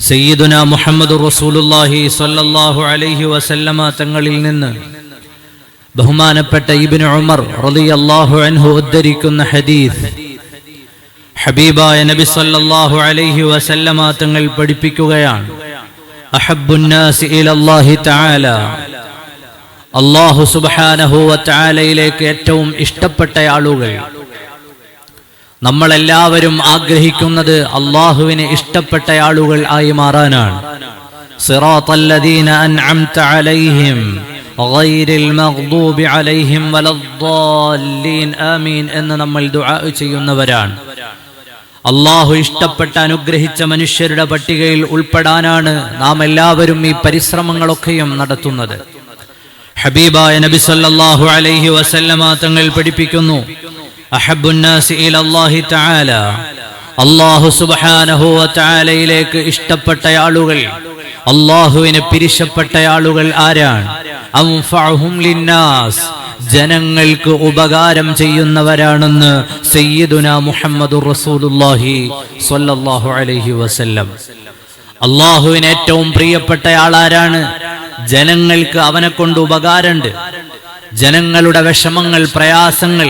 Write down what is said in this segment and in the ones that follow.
സയ്യിദുന മുഹമ്മദ് റസൂലുല്ലാഹി സ്വല്ലല്ലാഹു അലൈഹി വസല്ലമ തങ്ങളിൽ നിന്ന് ബഹുമാനപ്പെട്ട ഇബ്നു ഉമർ റളിയല്ലാഹു അൻഹു ഉദ്ധരിക്കുന്ന ഹദീസ് ഹബീബായ നബി സല്ലല്ലാഹു അലൈഹി വസല്ലമ തങ്ങൾ പഠിപ്പിക്കുകയാണ്. അഹബ്ബുന്നാസി ഇലല്ലാഹി തആല. അല്ലാഹു സുബ്ഹാനഹു വ തആലയിലേക്ക് ഏറ്റവും ഇഷ്ടപ്പെട്ട ആളുകൾ നമ്മളെല്ലാവരും ആഗ്രഹിക്കുന്നത് അള്ളാഹുവിന് ഇഷ്ടപ്പെട്ട ആളുകൾ ആയി മാറാനാണ്. എന്ന് നമ്മൾ ചെയ്യുന്നവരാണ്. അള്ളാഹു ഇഷ്ടപ്പെട്ട അനുഗ്രഹിച്ച മനുഷ്യരുടെ പട്ടികയിൽ ഉൾപ്പെടാനാണ് നാം എല്ലാവരും ഈ പരിശ്രമങ്ങളൊക്കെയും നടത്തുന്നത്. ഹബീബായ നബി സല്ലല്ലാഹു അലൈഹി വസല്ലമ തങ്ങൾ പഠിപ്പിക്കുന്നു ഇലല്ലാഹി തആല. അല്ലാഹു സുബ്ഹാനഹു വ ഇഷ്ടപ്പെട്ട ആളുകൾ അള്ളാഹുവിന് പിരിശപ്പെട്ട ആളുകൾ ആരാണ് ലിന്നാസ്. ജനങ്ങൾക്ക് ഉപകാരം ചെയ്യുന്നവരാണെന്ന് സയ്യിദുന മുഹമ്മദ് റസൂലുള്ളാഹി സ്വല്ലല്ലാഹു അലൈഹി വസല്ലം. അള്ളാഹുവിന് ഏറ്റവും പ്രിയപ്പെട്ട ആളാരാണ് ജനങ്ങൾക്ക് അവനെ കൊണ്ട് ഉപകാരമുണ്ട്. ജനങ്ങളുടെ വിഷമങ്ങൾ പ്രയാസങ്ങൾ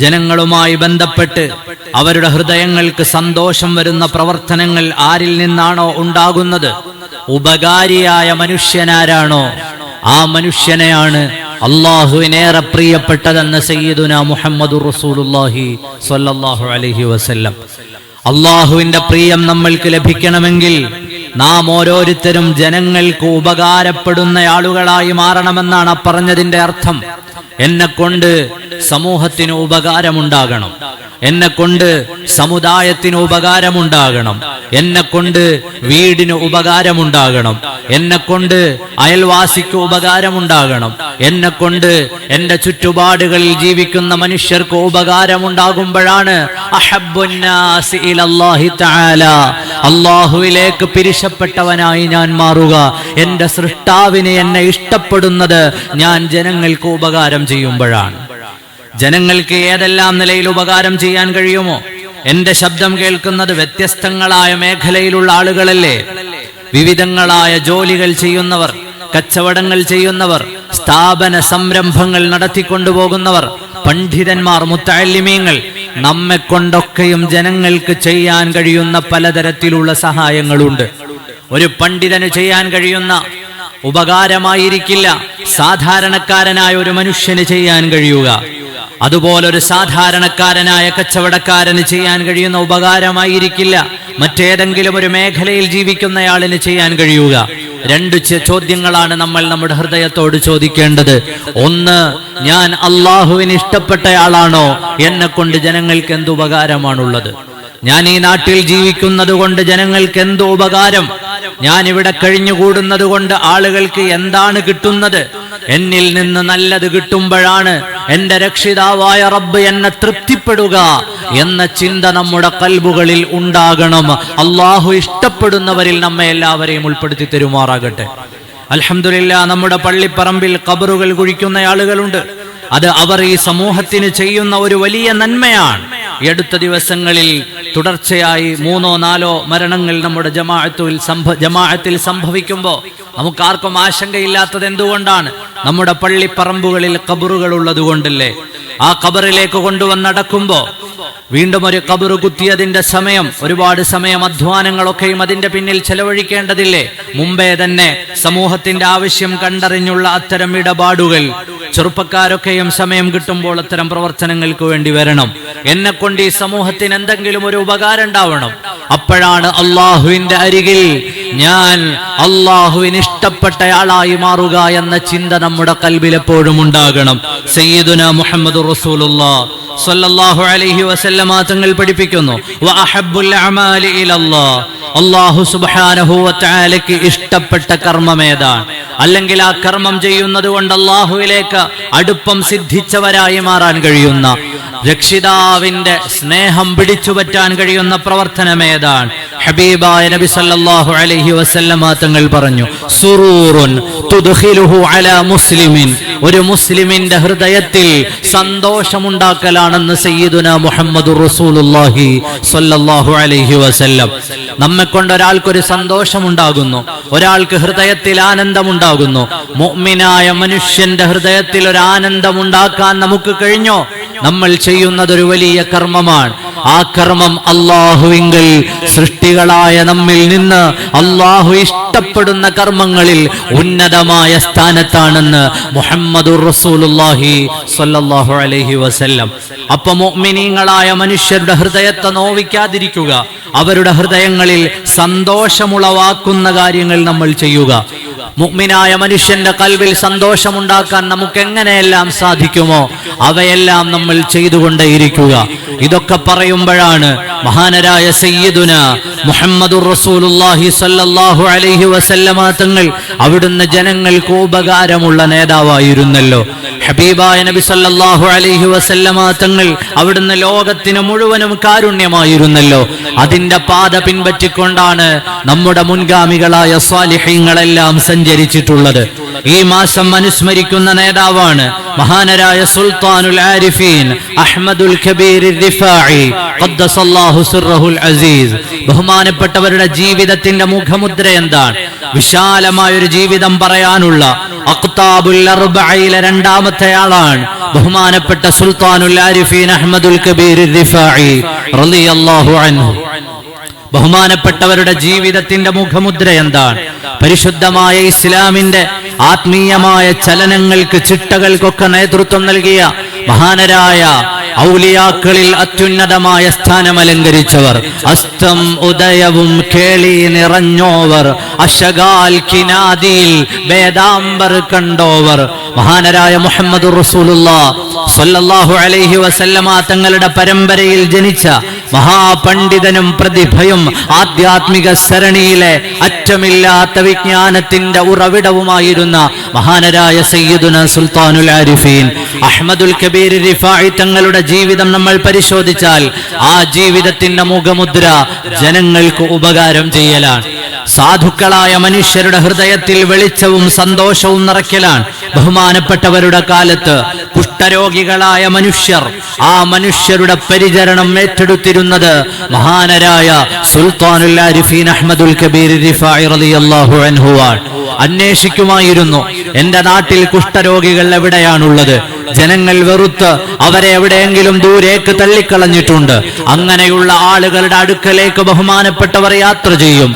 ജനങ്ങളുമായി ബന്ധപ്പെട്ട് അവരുടെ ഹൃദയങ്ങൾക്ക് സന്തോഷം വരുന്ന പ്രവർത്തനങ്ങൾ ആരിൽ നിന്നാണോ ഉണ്ടാകുന്നത്? ഉപകാരിയായ മനുഷ്യനാരാണോ? ആ മനുഷ്യനെയാണ് അള്ളാഹുവിനേറെ പ്രിയപ്പെട്ടതെന്ന് സയ്യിദുന മുഹമ്മദ് റസൂലുല്ലാഹി സ്വല്ലല്ലാഹു അലൈഹി വസല്ലം. അള്ളാഹുവിന്റെ പ്രിയം നമ്മൾക്ക് ലഭിക്കണമെങ്കിൽ നാം ഓരോരുത്തരും ജനങ്ങൾക്ക് ഉപകാരപ്പെടുന്ന ആളുകളായി മാറണമെന്നാണ് പറഞ്ഞതിന്റെ അർത്ഥം. എന്നെ കൊണ്ട് സമൂഹത്തിന് ഉപകാരമുണ്ടാകണം. എന്നെ കൊണ്ട് സമുദായത്തിന് ഉപകാരമുണ്ടാകണം. എന്നെ കൊണ്ട് വീടിന് ഉപകാരമുണ്ടാകണം. എന്നെ കൊണ്ട് അയൽവാസിക്ക് ഉപകാരമുണ്ടാകണം. എന്നെ കൊണ്ട് എന്റെ ചുറ്റുപാടുകളിൽ ജീവിക്കുന്ന മനുഷ്യർക്ക് ഉപകാരമുണ്ടാകുമ്പോഴാണ് അള്ളാഹുവിലേക്ക് പിരിശപ്പെട്ടവനായി ഞാൻ മാറുക. എന്റെ സൃഷ്ടാവിനെ എന്നെ ഇഷ്ടപ്പെടുന്നത് ഞാൻ ജനങ്ങൾക്ക് ഉപകാരം ചെയ്യുമ്പോഴാണ്. ജനങ്ങൾക്ക് ഏതെല്ലാം നിലയിൽ ഉപകാരം ചെയ്യാൻ കഴിയുമോ? എന്റെ ശബ്ദം കേൾക്കുന്നത് വ്യത്യസ്തങ്ങളായ മേഖലയിലുള്ള ആളുകളല്ലേ? വിവിധങ്ങളായ ജോലികൾ ചെയ്യുന്നവർ കച്ചവടങ്ങൾ ചെയ്യുന്നവർ സ്ഥാപന സംരംഭങ്ങൾ നടത്തിക്കൊണ്ടുപോകുന്നവർ പണ്ഡിതന്മാർ മുത്താലിമീങ്ങൾ നമ്മെ കൊണ്ടൊക്കെയും ജനങ്ങൾക്ക് ചെയ്യാൻ കഴിയുന്ന പലതരത്തിലുള്ള സഹായങ്ങളുണ്ട്. ഒരു പണ്ഡിതന് ചെയ്യാൻ കഴിയുന്ന ഉപകാരമായിരിക്കില്ല സാധാരണക്കാരനായ ഒരു മനുഷ്യന് ചെയ്യാൻ കഴിയുക. അതുപോലെ ഒരു സാധാരണക്കാരനായ കച്ചവടക്കാരന് ചെയ്യാൻ കഴിയുന്ന ഉപകാരമായിരിക്കില്ല. മറ്റേതെങ്കിലും ഒരു മേഖലയിൽ ജീവിക്കുന്നയാളിന് ചെയ്യാൻ കഴിയുക. രണ്ട് ചോദ്യങ്ങളാണ് നമ്മൾ നമ്മുടെ ഹൃദയത്തോട് ചോദിക്കേണ്ടത്. ഒന്ന് ഞാൻ അള്ളാഹുവിന് ഇഷ്ടപ്പെട്ടയാളാണോ? എന്നെ കൊണ്ട് ജനങ്ങൾക്ക് എന്ത് ഉപകാരമാണുള്ളത്? ഞാൻ ഈ നാട്ടിൽ ജീവിക്കുന്നത് കൊണ്ട് ജനങ്ങൾക്ക് എന്തോ ഉപകാരം? ഞാൻ ഇവിടെ കഴിഞ്ഞുകൂടുന്നത് കൊണ്ട് ആളുകൾക്ക് എന്താണ് കിട്ടുന്നത്? എന്നിൽ നിന്ന് നല്ലത് കിട്ടുമ്പോഴാണ് എന്റെ രക്ഷിതാവായ റബ്ബ് എന്നെ തൃപ്തിപ്പെടുക എന്ന ചിന്ത നമ്മുടെ കൽബുകളിൽ ഉണ്ടാകണം. അള്ളാഹു ഇഷ്ടപ്പെടുന്നവരിൽ നമ്മെ എല്ലാവരെയും ഉൾപ്പെടുത്തി തരുമാറാകട്ടെ. അൽഹംദുലില്ലാ നമ്മുടെ പള്ളിപ്പറമ്പിൽ കബറുകൾ കുഴിക്കുന്ന ആളുകളുണ്ട്. അത് അവർ ഈ സമൂഹത്തിന് ചെയ്യുന്ന ഒരു വലിയ നന്മയാണ്. എടുത്ത ദിവസങ്ങളിൽ തുടർച്ചയായി മൂന്നോ നാലോ മരണങ്ങൾ നമ്മുടെ ജമാഅത്തിൽ സംഭ ജമാഅത്തിൽ സംഭവിക്കുമ്പോൾ നമുക്കാർക്കും ആശങ്കയില്ലാത്തത് എന്തുകൊണ്ടാണ്? നമ്മുടെ പള്ളിപ്പറമ്പുകളിൽ കബറുകൾ ഉള്ളത് കൊണ്ടല്ലേ? ആ കബറിലേക്ക് കൊണ്ടുവന്നടക്കുമ്പോ വീണ്ടും ഒരു കബറ് കുത്തിയതിന്റെ സമയം ഒരുപാട് സമയം അധ്വാനങ്ങളൊക്കെയും അതിന്റെ പിന്നിൽ ചെലവഴിക്കേണ്ടതില്ലേ? മുമ്പേ തന്നെ സമൂഹത്തിന്റെ ആവശ്യം കണ്ടറിഞ്ഞുള്ള അത്തരം ഇടപാടുകൾ ചെറുപ്പക്കാരൊക്കെയും സമയം കിട്ടുമ്പോൾ അത്തരം പ്രവർത്തനങ്ങൾക്ക് വേണ്ടി വരണം. എന്നെ കൊണ്ട് ഈ സമൂഹത്തിന് എന്തെങ്കിലും ഒരു ഉപകാരം ഉണ്ടാവണം. അപ്പോഴാണ് അള്ളാഹുവിന്റെ അരികിൽ ഞാൻ അള്ളാഹുവിന് ഇഷ്ടപ്പെട്ടയാളായി മാറുക എന്ന ചിന്ത നമ്മുടെ കൽബിൽ എപ്പോഴും ഉണ്ടാകണം. സയ്യിദുന മുഹമ്മദ് റസൂലുള്ള സല്ലല്ലാഹു അലൈഹി വസല്ലമ തങ്ങൾ പഠിപ്പിക്കുന്നു. വഅഹബ്ബുൽ അമാലി ഇലല്ലാഹ് അല്ലാഹു സുബ്ഹാനഹു വതആലയ്ക്ക് ഇഷ്ടപ്പെട്ട കർമ്മം ഏതാണ്? അല്ലെങ്കിൽ ആ കർമ്മം ചെയ്യുന്നത് കൊണ്ട് അള്ളാഹുവിലേക്ക് അടുപ്പം സിദ്ധിച്ചവരായി മാറാൻ കഴിയുന്ന രക്ഷിതാവിന്റെ സ്നേഹം പിടിച്ചുപറ്റാൻ കഴിയുന്ന പ്രവർത്തനം ഏതാണ് ഹബീബായ നബി സല്ലല്ലാഹു അലൈഹി വസല്ലമ തങ്ങൾ പറഞ്ഞു സുറൂറുൻ തുദ്ഖിലുഹു അലാ മുസ്ലിമിൻ. ഒരു മുസ്ലിമിന്റെ ഹൃദയത്തിൽ സന്തോഷമുണ്ടാക്കലാണെന്ന് സയ്യിദുന മുഹമ്മദ് റസൂലുള്ളാഹി സല്ലല്ലാഹു അലൈഹി വസല്ലം. നമ്മെ കൊണ്ട് ഒരാൾക്കൊരു സന്തോഷമുണ്ടാകുന്നു ഒരാൾക്ക് ഹൃദയത്തിൽ ആനന്ദമുണ്ടാകുന്നു. മുഅ്മിനായ മനുഷ്യന്റെ ഹൃദയത്തിൽ ഒരു ആനന്ദമുണ്ടാക്കാൻ നമുക്ക് കഴിഞ്ഞോ? നമ്മൾ ചെയ്യുന്നത് ഒരു വലിയ കർമ്മമാണ്. ആ കർമ്മം അള്ളാഹുവിങ്കിൽ സൃഷ്ടികളായ നമ്മിൽ നിന്ന് അള്ളാഹു ഇഷ്ടപ്പെടുന്ന കർമ്മങ്ങളിൽ ഉന്നതമായ സ്ഥാനത്താണെന്ന് മുഹമ്മദുർ റസൂലുള്ളാഹി സ്വല്ലല്ലാഹു അലൈഹി വസല്ലം. അപ്പൊ മുഅ്മിനീങ്ങളായ മനുഷ്യരുടെ ഹൃദയത്തെ നോവിക്കാതിരിക്കുക. അവരുടെ ഹൃദയങ്ങളിൽ സന്തോഷമുളവാക്കുന്ന കാര്യങ്ങൾ നമ്മൾ ചെയ്യുക. മുഅ്മിനായ മനുഷ്യന്റെ കൽവിൽ സന്തോഷമുണ്ടാക്കാൻ നമുക്ക് എങ്ങനെയെല്ലാം സാധിക്കുമോ അവയെല്ലാം നമ്മൾ ചെയ്തുകൊണ്ടേയിരിക്കുക. ഇതൊക്കെ പറയുമ്പോഴാണ് മഹാനരായ സയ്യിദുന മുഹമ്മദുർ റസൂലുള്ളാഹി സ്വല്ലല്ലാഹു അലൈഹി വസല്ലമ തങ്ങൾ അവിടുന്ന് ജനങ്ങൾക്ക് ഉപകാരമുള്ള നേതാവായിരുന്നല്ലോ. ഹബീബായ നബി സല്ലല്ലാഹു അലൈഹി വസല്ലമ തങ്ങൾ അവിടുന്ന് ലോകത്തിന് മുഴുവനും കാരുണ്യമായിരുന്നല്ലോ. അതിന്റെ പാത പിൻപറ്റിക്കൊണ്ടാണ് നമ്മുടെ മുൻഗാമികളായ സ്വാലിഹ്യങ്ങളെല്ലാം സഞ്ചരിച്ചിട്ടുള്ളത്. ഈ മാസം അനുസ്മരിക്കുന്ന നേതാവാണ് മഹാനരായ സുൽത്താനുൽ ആരിഫീൻ അഹ്മദുൽ അസീസ്. ബഹുമാനപ്പെട്ടവരുടെ ജീവിതത്തിന്റെ മുഖമുദ്ര എന്താണ്? വിശാലമായ ഒരു ജീവിതം പറയാനുള്ള അക്താബുൽ അർബയിലെ രണ്ടാമത്തെ ആളാണ് ബഹുമാനപ്പെട്ട സുൽത്താനുൽ ആരിഫീൻ അഹ്മദുൽ കബീർ റിഫായി റളിയല്ലാഹു അൻഹു. ബഹുമാനപ്പെട്ടവരുടെ ജീവിതത്തിന്റെ മുഖമുദ്ര എന്താണ്? പരിശുദ്ധമായ ഇസ്ലാമിന്റെ ആത്മീയമായ ചലനങ്ങൾക്ക് ചിട്ടകൾക്കൊക്കെ നേതൃത്വം നൽകിയ മഹാനരായ ഔലിയാക്കളിൽ അത്യുന്നതമായ സ്ഥാനം അലങ്കരിച്ചവർ അസ്തം ഉദയവും കേളി നിറഞ്ഞോവർ അശകാൽ കിനാദിയിൽ വേദാംബർ കണ്ടോവർ. മഹാനരായ മുഹമ്മദ് റസൂലുള്ള സ്വല്ലല്ലാഹു അലൈഹി വസല്ലമ തങ്ങളുടെ പരമ്പരയിൽ ജനിച്ച മഹാപണ്ഡിതനും പ്രതിഭയും ആധ്യാത്മിക സരണിയിലെ അറ്റമില്ലാത്ത വിജ്ഞാനത്തിന്റെ ഉറവിടവുമായിരുന്ന മഹാനരായ സയ്യിദുന സുൽത്താനുൽ ആരിഫീൻ. അഹമ്മദുൽ കബീർ റിഫായി തങ്ങളുടെ ജീവിതം നമ്മൾ പരിശോധിച്ചാൽ ആ ജീവിതത്തിന്റെ മുഖമുദ്ര ജനങ്ങൾക്ക് ഉപകാരം ചെയ്യലാണ്. സാധുക്കളായ മനുഷ്യരുടെ ഹൃദയത്തിൽ വെളിച്ചവും സന്തോഷവും നിറയ്ക്കലാണ്. ബഹുമാനപ്പെട്ടവരുടെ കാലത്ത് കുഷ്ഠരോഗികളായ മനുഷ്യർ ആ മനുഷ്യരുടെ പരിചരണം ഏറ്റെടുത്തിരുന്നത് മഹാനരായ സുൽത്താനുൽ അഹ്മദുൽ കബീർ അന്വേഷിക്കുമായിരുന്നു എന്റെ നാട്ടിൽ കുഷ്ഠരോഗികൾ എവിടെയാണുള്ളത്? ജനങ്ങൾ വെറുത്ത് അവരെ എവിടെയെങ്കിലും ദൂരേക്ക് തള്ളിക്കളഞ്ഞിട്ടുണ്ട്. അങ്ങനെയുള്ള ആളുകളുടെ അടുക്കലേക്ക് ബഹുമാനപ്പെട്ടവർ യാത്ര ചെയ്യും.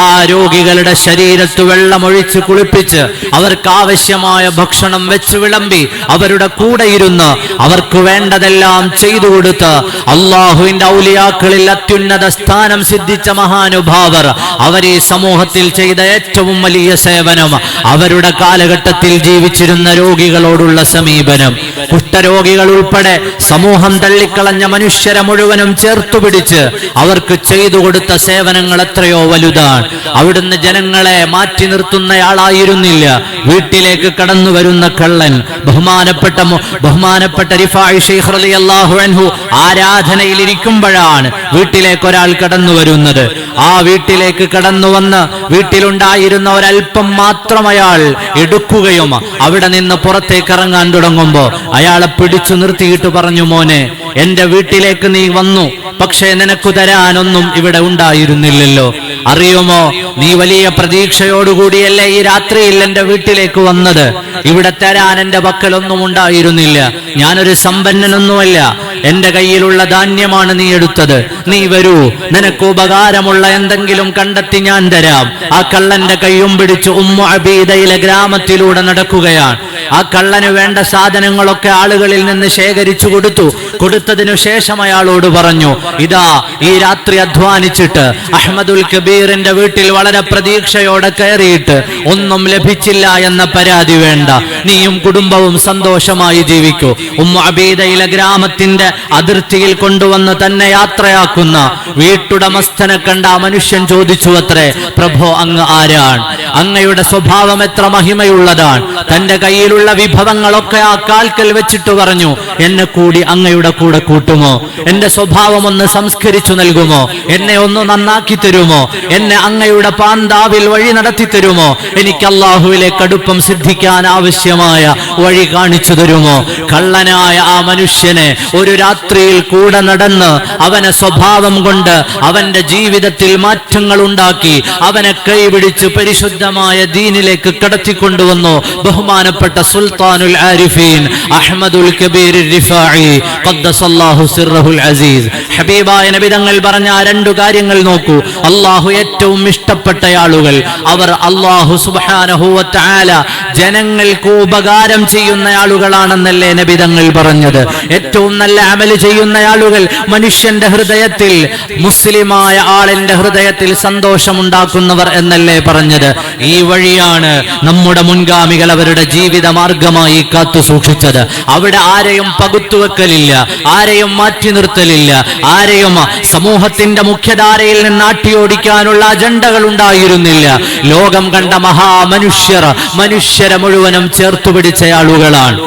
ആ രോഗികളുടെ ശരീരത്ത് വെള്ളമൊഴിച്ച് കുളിപ്പിച്ച് അവർക്ക് ആവശ്യമായ ഭക്ഷണം വെച്ച് വിളമ്പി അവരുടെ കൂടെ ഇരുന്ന് അവർക്ക് വേണ്ടതെല്ലാം ചെയ്തു കൊടുത്ത് അള്ളാഹുവിന്റെ ഔലിയാക്കളിൽ അത്യുന്നത സ്ഥാനം സിദ്ധിച്ച മഹാനുഭാവർ അവർ ഈ സമൂഹത്തിൽ ചെയ്ത ഏറ്റവും വലിയ സേവനം. അവരുടെ കാലഘട്ടത്തിൽ ജീവിച്ചിരുന്ന രോഗികളോടുള്ള സമീപനം. കുഷ്ഠരോഗികൾ ഉൾപ്പെടെ സമൂഹം തള്ളിക്കളഞ്ഞ മനുഷ്യരെ മുഴുവനും ചേർത്തുപിടിച്ച് അവർക്ക് ചെയ്തു കൊടുത്ത സേവനങ്ങൾ എത്രയോ വലുതാണ്. അവിടുന്ന് ജനങ്ങളെ മാറ്റി നിർത്തുന്നയാളായിരുന്നില്ല. വീട്ടിലേക്ക് കടന്നു വരുന്ന കള്ളൻ ബഹുമാനപ്പെട്ട ബഹുമാനപ്പെട്ട റിഫായി അൻഹു ആരാധനയിൽ ഇരിക്കുമ്പോഴാണ് വീട്ടിലേക്ക് ഒരാൾ കടന്നു വരുന്നത്. ആ വീട്ടിലേക്ക് കടന്നു വന്ന് വീട്ടിലുണ്ടായിരുന്ന ഒരൽപ്പം മാത്രം അയാൾ എടുക്കുകയും അവിടെ നിന്ന് പുറത്തേക്ക് ഇറങ്ങാൻ തുടങ്ങുമ്പോ അയാളെ പിടിച്ചു നിർത്തിയിട്ട് പറഞ്ഞു മോനെ എന്റെ വീട്ടിലേക്ക് നീ വന്നു. പക്ഷേ നിനക്ക് തരാനൊന്നും ഇവിടെ ഉണ്ടായിരുന്നില്ലല്ലോ. അറിയുമോ നീ വലിയ പ്രതീക്ഷയോടുകൂടിയല്ലേ ഈ രാത്രിയിൽ എന്റെ വീട്ടിലേക്ക് വന്നത്? ഇവിടെ തരാൻ എന്റെ പക്കലൊന്നും ഉണ്ടായിരുന്നില്ല. ഞാനൊരു സമ്പന്നനൊന്നുമല്ല. എന്റെ കയ്യിലുള്ള ധാന്യമാണ് നീ എടുത്തത്. നീ വരൂ. നിനക്ക് ഉപകാരമുള്ള എന്തെങ്കിലും കണ്ടെത്തി ഞാൻ തരാം. ആ കള്ളന്റെ കയ്യും പിടിച്ച് ഉമ്മ അബീദയിലെ ഗ്രാമത്തിലൂടെ നടക്കുകയാണ്. ആ കള്ളന് വേണ്ട സാധനങ്ങളൊക്കെ ആളുകളിൽ നിന്ന് ശേഖരിച്ചു കൊടുത്തു. കൊടുത്തതിനു ശേഷം അയാളോട് പറഞ്ഞു ഇതാ ഈ രാത്രി അധ്വാനിച്ചിട്ട് അഹമ്മദുൽ കബീറിന്റെ വീട്ടിൽ വളരെ പ്രതീക്ഷയോടെ കയറിയിട്ട് ഒന്നും ലഭിച്ചില്ല എന്ന പരാതി വേണ്ട. നീയും കുടുംബവും സന്തോഷമായി ജീവിക്കൂ. ഉമ്മ അബീദയിലെ ഗ്രാമത്തിന്റെ അതിർത്തിയിൽ കൊണ്ടുവന്ന് തന്നെ യാത്രയാക്കുന്ന വീട്ടുടമസ്ഥനെ കണ്ട മനുഷ്യൻ ചോദിച്ചു അത്രേ പ്രഭോ അങ്ങ് ആരാണ്? അങ്ങയുടെ സ്വഭാവം എത്ര മഹിമയുള്ളതാണ്. തന്റെ കയ്യിലുള്ള വിഭവങ്ങളൊക്കെ ആ കാൽക്കൽ വെച്ചിട്ട് പറഞ്ഞു എന്നെ കൂടി അങ്ങയുടെ കൂടെ കൂട്ടുമോ? എന്റെ സ്വഭാവം ഒന്ന് സംസ്കരിച്ചു നൽകുമോ? എന്നെ ഒന്ന് നന്നാക്കി തരുമോ? എന്നെ അങ്ങയുടെ പാന്താവിൽ വഴി നടത്തി തരുമോ? എനിക്ക് അള്ളാഹുവിലെ കടുപ്പം സിദ്ധിക്കാൻ ആവശ്യമായ വഴി കാണിച്ചു തരുമോ? കള്ളനായ ആ മനുഷ്യനെ ഒരു രാത്രിയിൽ കൂടെ നടന്ന് അവനെ സ്വഭാവം കൊണ്ട് അവന്റെ ജീവിതത്തിൽ മാറ്റങ്ങൾ ഉണ്ടാക്കി അവനെ കൈപിടിച്ച് പരിശുദ്ധമായ ദീനിലേക്ക് കടത്തിക്കൊണ്ടുവന്നു ബഹുമാനപ്പെട്ട സുൽത്താനുൽ ആരിഫീൻ അഹമ്മദുൽ കബീർ റിഫാഇ ഖദ്ദസല്ലാഹു സിർറഹുൽ അസീസ്. ഹബീബായ നബി തങ്ങൾ പറഞ്ഞ ആ രണ്ടു കാര്യങ്ങൾ നോക്കൂ. അള്ളാഹു ഏറ്റവും ഇഷ്ടപ്പെട്ട ആളുകൾ അവർ അള്ളാഹു തആല ജനങ്ങൾക്ക് ഉപകാരം ചെയ്യുന്ന ആളുകളാണെന്നല്ലേ നബി തങ്ങൾ പറഞ്ഞത്. ഏറ്റവും നല്ല അമൽ ചെയ്യുന്ന ആളുകൾ മനുഷ്യന്റെ ഹൃദയത്തിൽ മുസ്ലിമായ ആളിന്റെ ഹൃദയത്തിൽ സന്തോഷമുണ്ടാക്കുന്നവർ എന്നല്ലേ പറഞ്ഞത്. ഈ വഴിയാണ് നമ്മുടെ മുൻഗാമികൾ അവരുടെ ജീവിത മാർഗമായി കാത്തു സൂക്ഷിച്ചത്. അവിടെ ആരെയും പകുത്തുവെക്കലില്ല ആരെയും മാറ്റി നിർത്തലില്ല ആരെയും സമൂഹത്തിന്റെ മുഖ്യധാരയിൽ നിന്ന് ആട്ടിയോടിക്കാനുള്ള അജണ്ടകൾ ഉണ്ടായിരുന്നില്ല. ലോകം കണ്ട മഹാമനുഷ്യർ മനുഷ്യരെ മുഴുവനും ചേർത്തു പിടിച്ച ആളുകളാണ്.